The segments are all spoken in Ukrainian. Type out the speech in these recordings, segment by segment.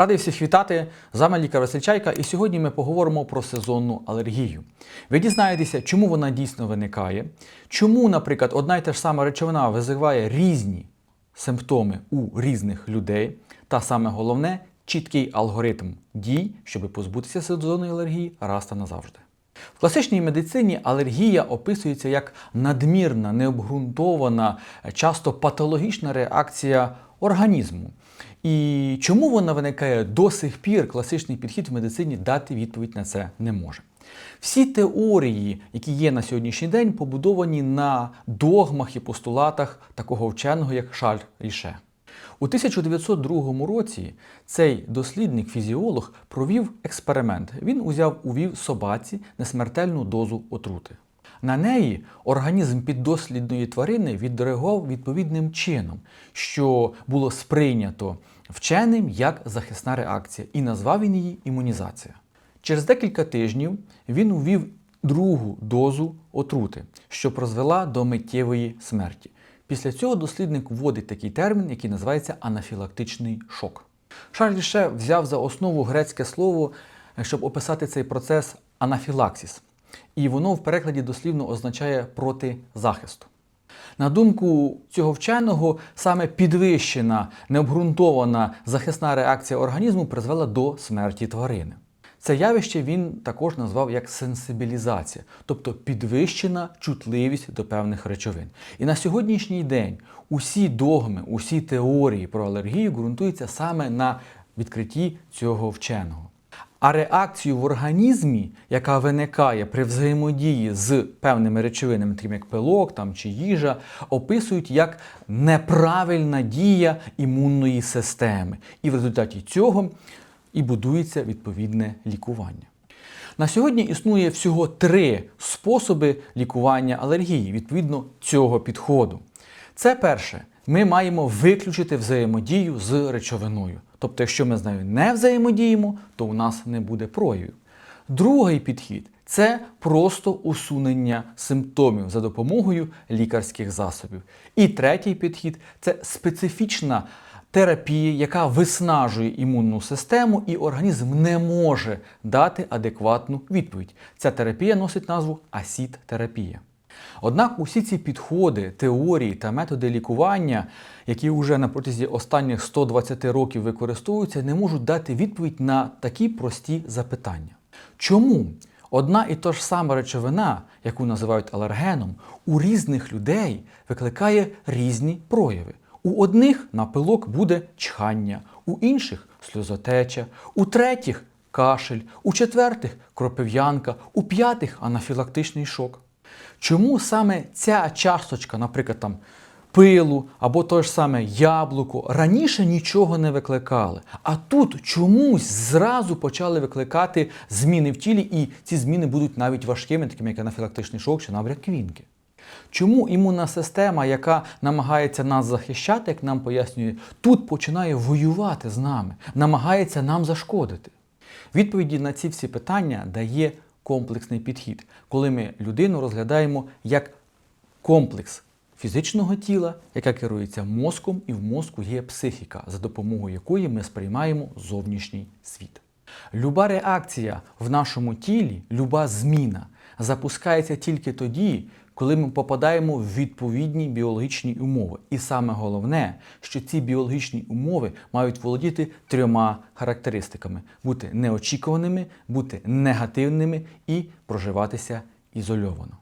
Радий всіх вітати. З вами лікар Васильчайка, і сьогодні ми поговоримо про сезонну алергію. Ви дізнаєтеся, чому вона дійсно виникає, чому, наприклад, одна й та ж сама речовина визиває різні симптоми у різних людей, та саме головне чіткий алгоритм дій, щоб позбутися сезонної алергії раз та назавжди. В класичній медицині алергія описується як надмірна, необґрунтована, часто патологічна реакція організму. І чому вона виникає до сих пір, класичний підхід в медицині дати відповідь на це не може. Всі теорії, які є на сьогоднішній день, побудовані на догмах і постулатах такого вченого, як Шарль Ріше. У 1902 році цей дослідник-фізіолог провів експеримент. Він узяв увів собаці несмертельну дозу отрути. На неї організм піддослідної тварини відреагував відповідним чином, що було сприйнято вченим як захисна реакція, і назвав він її імунізація. Через декілька тижнів він увів другу дозу отрути, що призвела до миттєвої смерті. Після цього дослідник вводить такий термін, який називається анафілактичний шок. Шарль Ріше взяв за основу грецьке слово, щоб описати цей процес анафілаксіс. І воно в перекладі дослівно означає проти захисту. На думку цього вченого, саме підвищена, необґрунтована захисна реакція організму призвела до смерті тварини. Це явище він також назвав як сенсибілізація, тобто підвищена чутливість до певних речовин. І на сьогоднішній день усі догми, усі теорії про алергію ґрунтуються саме на відкритті цього вченого. А реакцію в організмі, яка виникає при взаємодії з певними речовинами, такими як пилок там, чи їжа, описують як неправильна дія імунної системи. І в результаті цього і будується відповідне лікування. На сьогодні існує всього три способи лікування алергії відповідно цього підходу. Це перше, ми маємо виключити взаємодію з речовиною. Тобто, якщо ми з нею не взаємодіємо, то у нас не буде проявів. Другий підхід це просто усунення симптомів за допомогою лікарських засобів. І третій підхід це специфічна терапія, яка виснажує імунну систему, і організм не може дати адекватну відповідь. Ця терапія носить назву асід-терапія. Однак усі ці підходи, теорії та методи лікування, які вже на протязі останніх 120 років використовуються, не можуть дати відповідь на такі прості запитання. Чому одна і та ж сама речовина, яку називають алергеном, у різних людей викликає різні прояви? У одних на пилок буде чхання, у інших сльозотеча, у третіх кашель, у четвертих кропив'янка, у п'ятих анафілактичний шок. Чому саме ця часточка, наприклад, там пилу або те ж саме яблуко, раніше нічого не викликали, а тут чомусь зразу почали викликати зміни в тілі, і ці зміни будуть навіть важкими, такими як анафілактичний шок чи набряк квінки. Чому імунна система, яка намагається нас захищати, як нам пояснює, тут починає воювати з нами, намагається нам зашкодити? Відповіді на ці всі питання дає комплексний підхід, коли ми людину розглядаємо як комплекс фізичного тіла, яка керується мозком, і в мозку є психіка, за допомогою якої ми сприймаємо зовнішній світ. Люба реакція в нашому тілі, люба зміна запускається тільки тоді, коли ми попадаємо в відповідні біологічні умови. І саме головне, що ці біологічні умови мають володіти трьома характеристиками: бути неочікуваними, бути негативними і проживатися ізольовано.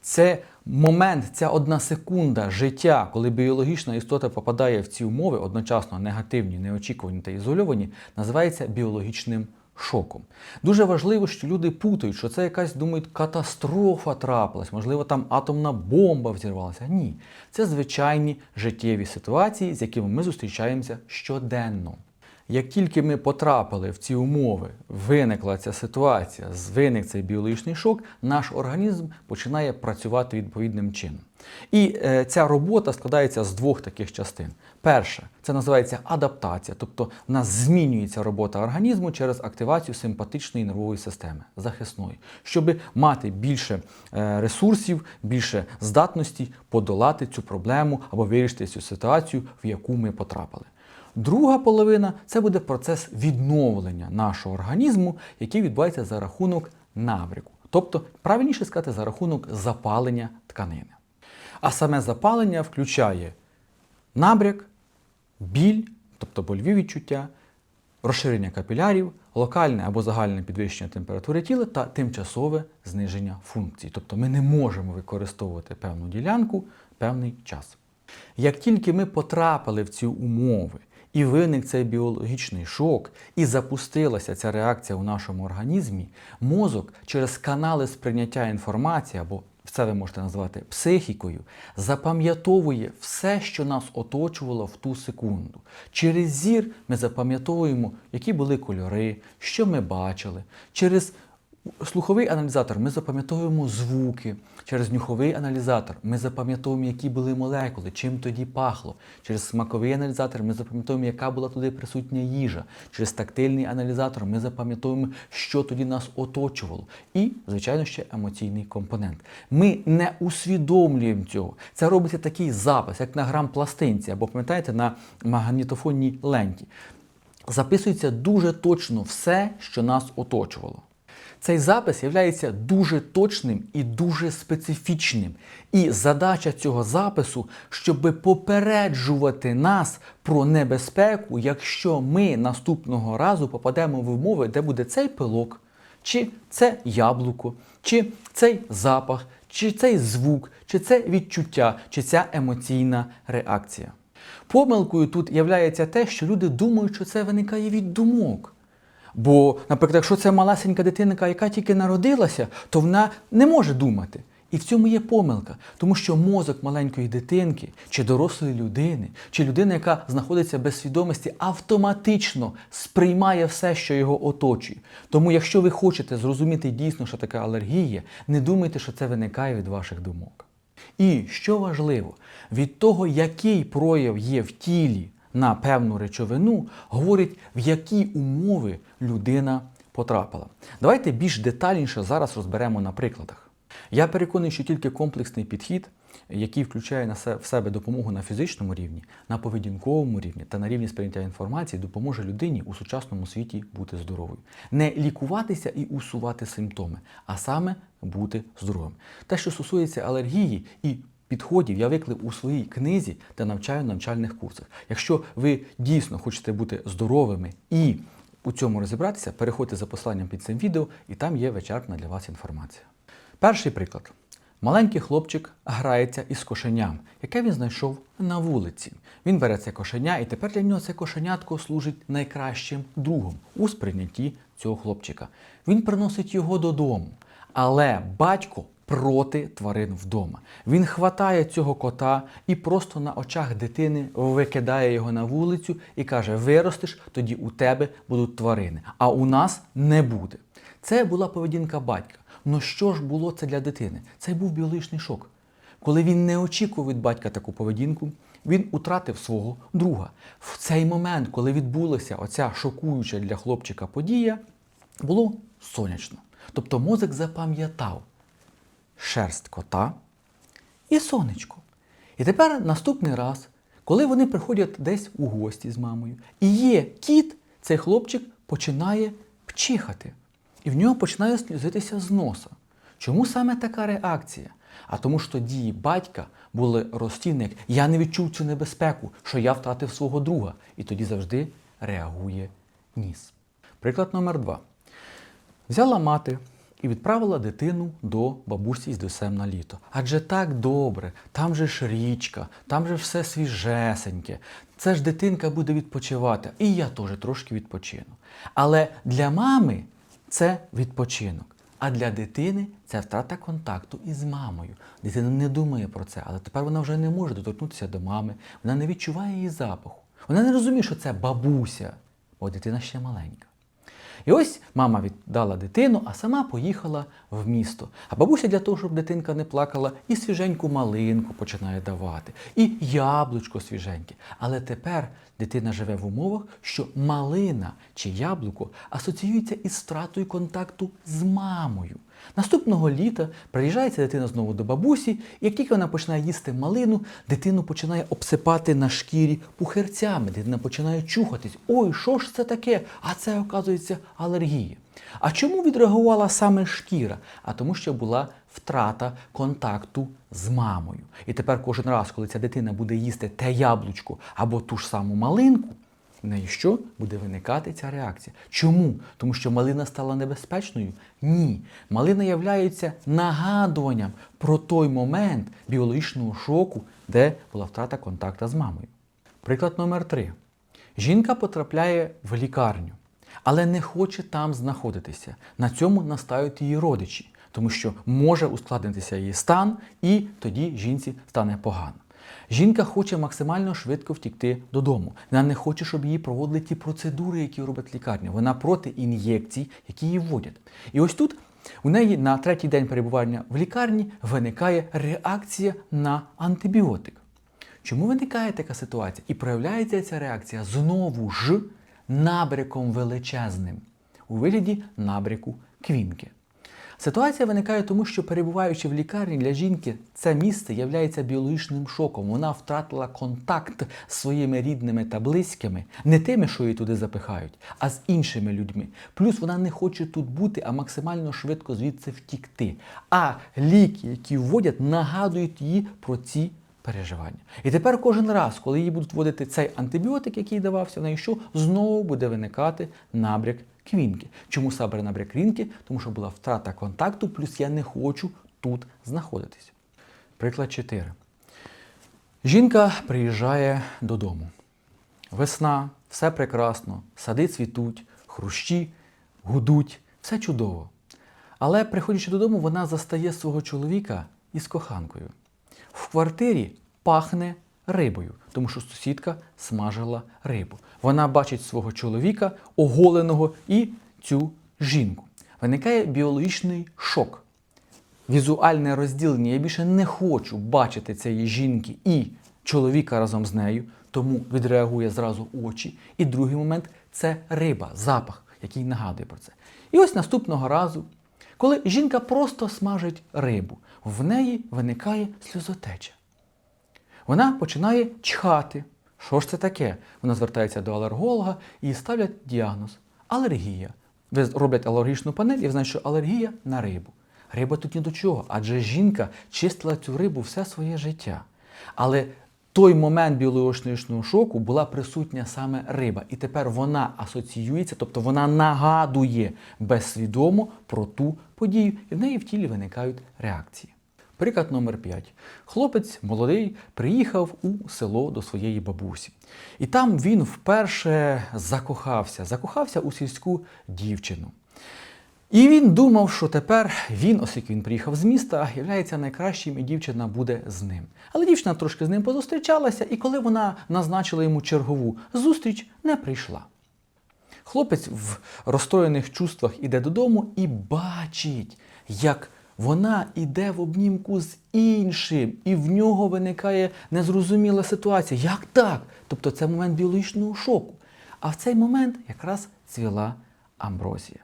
Це момент, ця одна секунда життя, коли біологічна істота попадає в ці умови, одночасно негативні, неочікувані та ізольовані, називається біологічним шоком. Дуже важливо, що люди путають, що це якась думають катастрофа трапилась, можливо, там атомна бомба взірвалася. Ні, це звичайні життєві ситуації, з якими ми зустрічаємося щоденно. Як тільки ми потрапили в ці умови, виникла ця ситуація, виник цей біологічний шок, наш організм починає працювати відповідним чином. І е, ця робота складається з двох таких частин. Перше, це називається адаптація, тобто в нас змінюється робота організму через активацію симпатичної нервової системи, захисної, щоб мати більше е, ресурсів, більше здатності подолати цю проблему або вирішити цю ситуацію, в яку ми потрапили. Друга половина це буде процес відновлення нашого організму, який відбувається за рахунок набряку. Тобто, правильніше сказати, за рахунок запалення тканини. А саме запалення включає набряк, біль, тобто больові відчуття, розширення капілярів, локальне або загальне підвищення температури тіла та тимчасове зниження функцій. Тобто ми не можемо використовувати певну ділянку певний час. Як тільки ми потрапили в ці умови, і виник цей біологічний шок, і запустилася ця реакція у нашому організмі, мозок через канали сприйняття інформації або це ви можете назвати психікою, запам'ятовує все, що нас оточувало в ту секунду. Через зір ми запам'ятовуємо, які були кольори, що ми бачили. Через слуховий аналізатор ми запам'ятовуємо звуки. Через нюховий аналізатор ми запам'ятовуємо, які були молекули, чим тоді пахло. Через смаковий аналізатор ми запам'ятовуємо, яка була туди присутня їжа. Через тактильний аналізатор ми запам'ятовуємо, що тоді нас оточувало. І, звичайно, ще емоційний компонент. Ми не усвідомлюємо цього. Це робиться такий запис, як на грам пластинці, або пам'ятаєте, на магнітофонній ленті. Записується дуже точно все, що нас оточувало. Цей запис є дуже точним і дуже специфічним. І задача цього запису, щоб попереджувати нас про небезпеку, якщо ми наступного разу попадемо в умови, де буде цей пилок, чи це яблуко, чи цей запах, чи цей звук, чи це відчуття, чи ця емоційна реакція. Помилкою тут є те, що люди думають, що це виникає від думок. Бо, наприклад, якщо це малесенька дитинка, яка тільки народилася, то вона не може думати. І в цьому є помилка, тому що мозок маленької дитинки, чи дорослої людини, чи людини, яка знаходиться без свідомості, автоматично сприймає все, що його оточує. Тому, якщо ви хочете зрозуміти дійсно, що таке алергія, не думайте, що це виникає від ваших думок. І що важливо, від того, який прояв є в тілі на певну речовину, говорить, в які умови людина потрапила. Давайте більш детальніше зараз розберемо на прикладах. Я переконаний, що тільки комплексний підхід, який включає в себе допомогу на фізичному рівні, на поведінковому рівні та на рівні сприйняття інформації, допоможе людині у сучасному світі бути здоровою. Не лікуватися і усувати симптоми, а саме бути здоровим. Те, що стосується алергії і підходів я виклив у своїй книзі та навчаю навчальних курсах. Якщо ви дійсно хочете бути здоровими і у цьому розібратися, переходьте за посиланням під цим відео, і там є вичерпна для вас інформація. Перший приклад. Маленький хлопчик грається із кошеням, яке він знайшов на вулиці. Він бере це кошеня, і тепер для нього це кошенятко служить найкращим другом у сприйнятті цього хлопчика. Він приносить його додому. Але батько проти тварин вдома. Він хватає цього кота і просто на очах дитини викидає його на вулицю і каже: Виростеш, тоді у тебе будуть тварини, а у нас не буде. Це була поведінка батька. Ну що ж було це для дитини? Це був біологічний шок. Коли він не очікував від батька таку поведінку, він утратив свого друга. В цей момент, коли відбулася оця шокуюча для хлопчика подія, було сонячно. Тобто мозок запам'ятав, шерсть кота і сонечко. І тепер наступний раз, коли вони приходять десь у гості з мамою, і є кіт, цей хлопчик починає пчихати. І в нього починає сльозитися з носа. Чому саме така реакція? А тому що дії батька були розцінені, як я не відчув цю небезпеку, що я втратив свого друга. І тоді завжди реагує ніс. Приклад номер два. Взяла мати і відправила дитину до бабусі з досем на літо. Адже так добре, там же ж річка, там же все свіжесеньке. Це ж дитинка буде відпочивати, і я теж трошки відпочину. Але для мами це відпочинок. А для дитини це втрата контакту із мамою. Дитина не думає про це, але тепер вона вже не може доторкнутися до мами, вона не відчуває її запаху. Вона не розуміє, що це бабуся, бо дитина ще маленька. І ось мама віддала дитину, а сама поїхала в місто. А бабуся для того, щоб дитинка не плакала, і свіженьку малинку починає давати, і яблучко свіженьке. Але тепер дитина живе в умовах, що малина чи яблуко асоціюється із стратою контакту з мамою. Наступного літа приїжджає ця дитина знову до бабусі, і як тільки вона починає їсти малину, дитину починає обсипати на шкірі пухирцями, дитина починає чухатись. Ой, що ж це таке? А це, оказується, алергія. А чому відреагувала саме шкіра? А тому, що була втрата контакту з мамою. І тепер кожен раз, коли ця дитина буде їсти те яблучко або ту ж саму малинку, неї що буде виникати ця реакція? Чому? Тому що малина стала небезпечною? Ні. Малина являється нагадуванням про той момент біологічного шоку, де була втрата контакту з мамою. Приклад номер три. Жінка потрапляє в лікарню, але не хоче там знаходитися. На цьому настають її родичі, тому що може ускладнитися її стан, і тоді жінці стане погано. Жінка хоче максимально швидко втікти додому. Вона не хоче, щоб її проводили ті процедури, які робить лікарня. Вона проти ін'єкцій, які її вводять. І ось тут у неї на третій день перебування в лікарні виникає реакція на антибіотик. Чому виникає така ситуація? І проявляється ця реакція знову ж набряком величезним у вигляді набряку квінки. Ситуація виникає тому, що перебуваючи в лікарні для жінки, це місце є біологічним шоком. Вона втратила контакт з своїми рідними та близькими, не тими, що її туди запихають, а з іншими людьми. Плюс вона не хоче тут бути, а максимально швидко звідси втікти. А ліки, які вводять, нагадують їй про ці переживання. І тепер кожен раз, коли їй будуть вводити цей антибіотик, який давався в неї, що знову буде виникати набряк квінки. Чому саме набряк квінки? Тому що була втрата контакту, плюс я не хочу тут знаходитись. Приклад 4. Жінка приїжджає додому. Весна, все прекрасно, сади цвітуть, хрущі гудуть, все чудово. Але, приходячи додому, вона застає свого чоловіка із коханкою. В квартирі пахне рибою, тому що сусідка смажила рибу. Вона бачить свого чоловіка, оголеного і цю жінку. Виникає біологічний шок. Візуальне розділення. Я більше не хочу бачити цієї жінки і чоловіка разом з нею, тому відреагує зразу очі. І другий момент це риба, запах, який нагадує про це. І ось наступного разу, коли жінка просто смажить рибу, в неї виникає сльозотеча. Вона починає чхати. Що ж це таке? Вона звертається до алерголога і ставлять діагноз алергія. Ви роблять алергічну панель і знають, що алергія на рибу. Риба тут ні до чого, адже жінка чистила цю рибу все своє життя. Але той момент біологічного шоку була присутня саме риба. І тепер вона асоціюється, тобто вона нагадує безсвідомо про ту подію, і в неї в тілі виникають реакції. Приклад номер 5. Хлопець молодий приїхав у село до своєї бабусі. І там він вперше закохався, закохався у сільську дівчину. І він думав, що тепер він, оскільки він приїхав з міста, являється найкращим, і дівчина буде з ним. Але дівчина трошки з ним позустрічалася, і коли вона назначила йому чергову зустріч, не прийшла. Хлопець в розстроєних чувствах іде додому і бачить, як вона йде в обнімку з іншим, і в нього виникає незрозуміла ситуація. Як так? Тобто це момент біологічного шоку. А в цей момент якраз цвіла амброзія.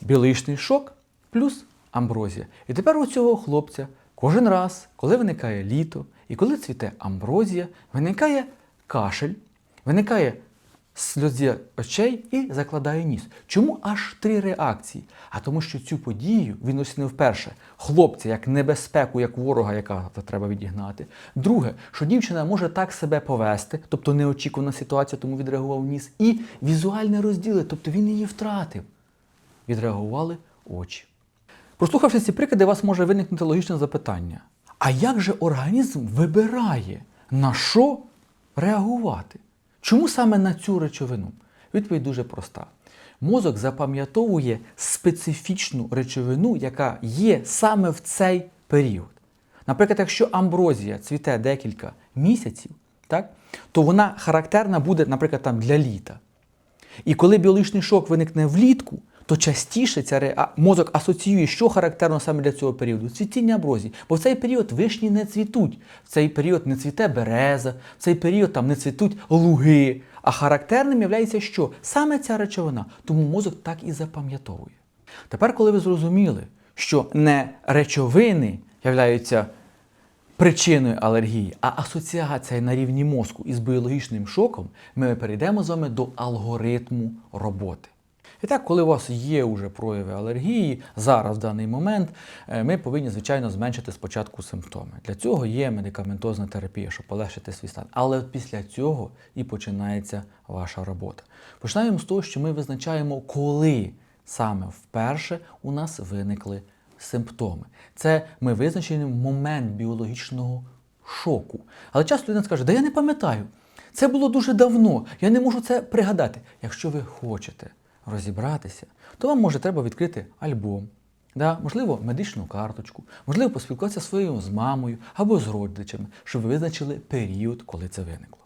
Біологічний шок плюс амброзія. І тепер у цього хлопця кожен раз, коли виникає літо і коли цвіте амброзія, виникає кашель, виникає сльози очей і закладає ніс. Чому аж три реакції? А тому, що цю подію він оцінив вперше хлопця як небезпеку, як ворога, яка треба відігнати. Друге, що дівчина може так себе повести, тобто неочікувана ситуація, тому відреагував ніс. І візуальне розділи, тобто він її втратив. Відреагували очі. Прослухавши ці приклади, у вас може виникнути логічне запитання: а як же організм вибирає, на що реагувати? Чому саме на цю речовину? Відповідь дуже проста. Мозок запам'ятовує специфічну речовину, яка є саме в цей період. Наприклад, якщо амброзія цвіте декілька місяців, так, то вона характерна буде, наприклад, там, для літа. І коли біологічний шок виникне влітку, то частіше ця ре... мозок асоціює, що характерно саме для цього періоду цвітіння амброзії. Бо в цей період вишні не цвітуть, в цей період не цвіте береза, в цей період там не цвітуть луги. А характерним є що? Саме ця речовина. Тому мозок так і запам'ятовує. Тепер, коли ви зрозуміли, що не речовини являються причиною алергії, а асоціація на рівні мозку із біологічним шоком, ми перейдемо з вами до алгоритму роботи. І так, коли у вас є вже прояви алергії, зараз в даний момент е, ми повинні, звичайно, зменшити спочатку симптоми. Для цього є медикаментозна терапія, щоб полегшити свій стан. Але от після цього і починається ваша робота. Починаємо з того, що ми визначаємо, коли саме вперше у нас виникли симптоми. Це ми визначені момент біологічного шоку. Але часто людина скаже, да я не пам'ятаю. Це було дуже давно, я не можу це пригадати. Якщо ви хочете розібратися, то вам може треба відкрити альбом, да? можливо, медичну карточку, можливо, поспілкуватися своєю з мамою або з родичами, щоб ви визначили період, коли це виникло.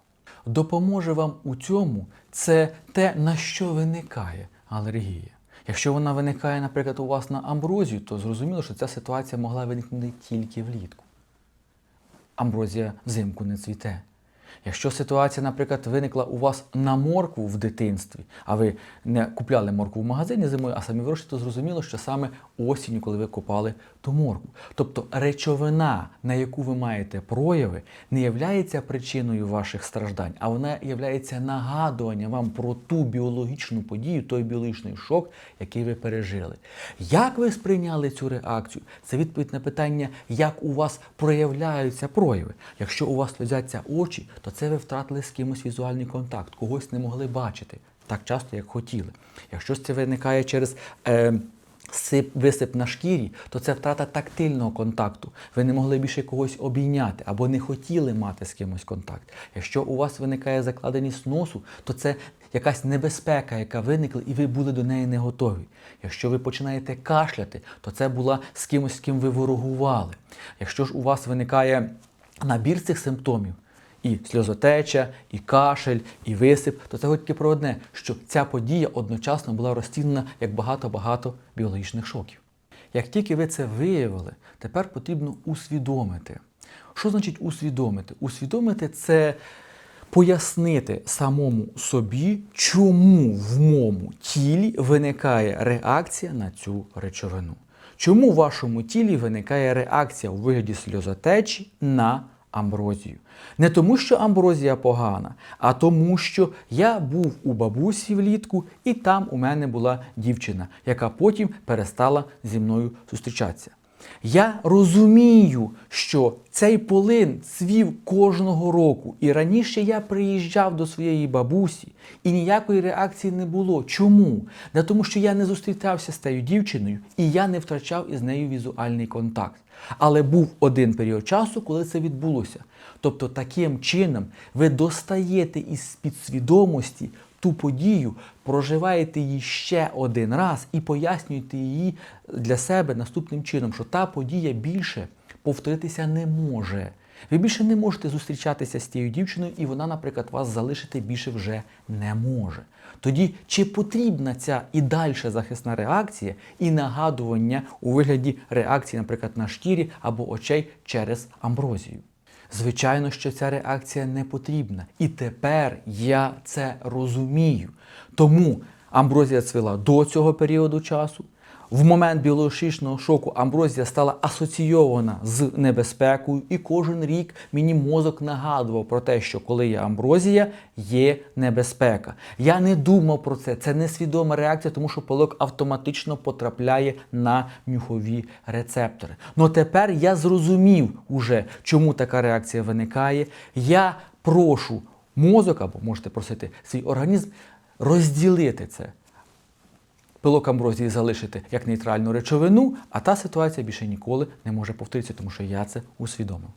Допоможе вам у цьому це те, на що виникає алергія. Якщо вона виникає, наприклад, у вас на амброзію, то зрозуміло, що ця ситуація могла виникнути тільки влітку. Амброзія взимку не цвіте. Якщо ситуація, наприклад, виникла у вас на моркву в дитинстві, а ви не купляли моркву в магазині зимою, а самі вирощуєте, то зрозуміло, що саме осінню, коли ви купали ту моркву. Тобто речовина, на яку ви маєте прояви, не є причиною ваших страждань, а вона є нагадуванням вам про ту біологічну подію, той біологічний шок, який ви пережили. Як ви сприйняли цю реакцію? Це відповідь на питання, як у вас проявляються прояви. Якщо у вас сльозяться очі, то це ви втратили з кимось візуальний контакт, когось не могли бачити так часто, як хотіли. Якщо це виникає через е, сип, висип на шкірі, то це втрата тактильного контакту. Ви не могли більше когось обійняти або не хотіли мати з кимось контакт. Якщо у вас виникає закладеність носу, то це якась небезпека, яка виникла, і ви були до неї не готові. Якщо ви починаєте кашляти, то це була з кимось, з ким ви ворогували. Якщо ж у вас виникає набір цих симптомів, і сльозотеча, і кашель, і висип, то це тільки про одне, що ця подія одночасно була розцінена як багато-багато біологічних шоків. Як тільки ви це виявили, тепер потрібно усвідомити. Що значить усвідомити? Усвідомити це пояснити самому собі, чому в моєму тілі виникає реакція на цю речовину. Чому в вашому тілі виникає реакція у вигляді сльозотечі на амброзію. Не тому, що амброзія погана, а тому, що я був у бабусі влітку, і там у мене була дівчина, яка потім перестала зі мною зустрічатися. Я розумію, що цей полин цвів кожного року. І раніше я приїжджав до своєї бабусі, і ніякої реакції не було. Чому? Не тому, що я не зустрічався з тією дівчиною, і я не втрачав із нею візуальний контакт. Але був один період часу, коли це відбулося. Тобто, таким чином ви достаєте із підсвідомості ту подію, проживаєте її ще один раз і пояснюєте її для себе наступним чином, що та подія більше повторитися не може. Ви більше не можете зустрічатися з тією дівчиною, і вона, наприклад, вас залишити більше вже не може. Тоді чи потрібна ця і далі захисна реакція, і нагадування у вигляді реакції, наприклад, на шкірі або очей через амброзію? Звичайно, що ця реакція не потрібна. І тепер я це розумію. Тому амброзія цвіла до цього періоду часу. В момент біологічного шоку амброзія стала асоційована з небезпекою, і кожен рік мені мозок нагадував про те, що коли є амброзія, є небезпека. Я не думав про це. Це несвідома реакція, тому що пилок автоматично потрапляє на нюхові рецептори. Ну тепер я зрозумів уже, чому така реакція виникає. Я прошу мозок, або можете просити свій організм розділити це пилок амброзії залишити як нейтральну речовину, а та ситуація більше ніколи не може повторитися, тому що я це усвідомив.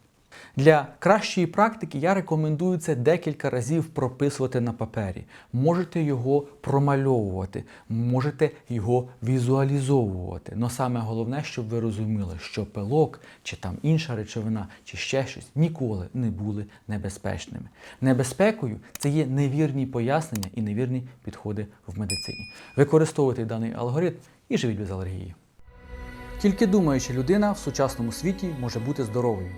Для кращої практики я рекомендую це декілька разів прописувати на папері. Можете його промальовувати, можете його візуалізовувати. Но саме головне, щоб ви розуміли, що пилок чи там інша речовина, чи ще щось ніколи не були небезпечними. Небезпекою це є невірні пояснення і невірні підходи в медицині. Використовуйте даний алгоритм і живіть без алергії. Тільки думаючи людина в сучасному світі може бути здоровою.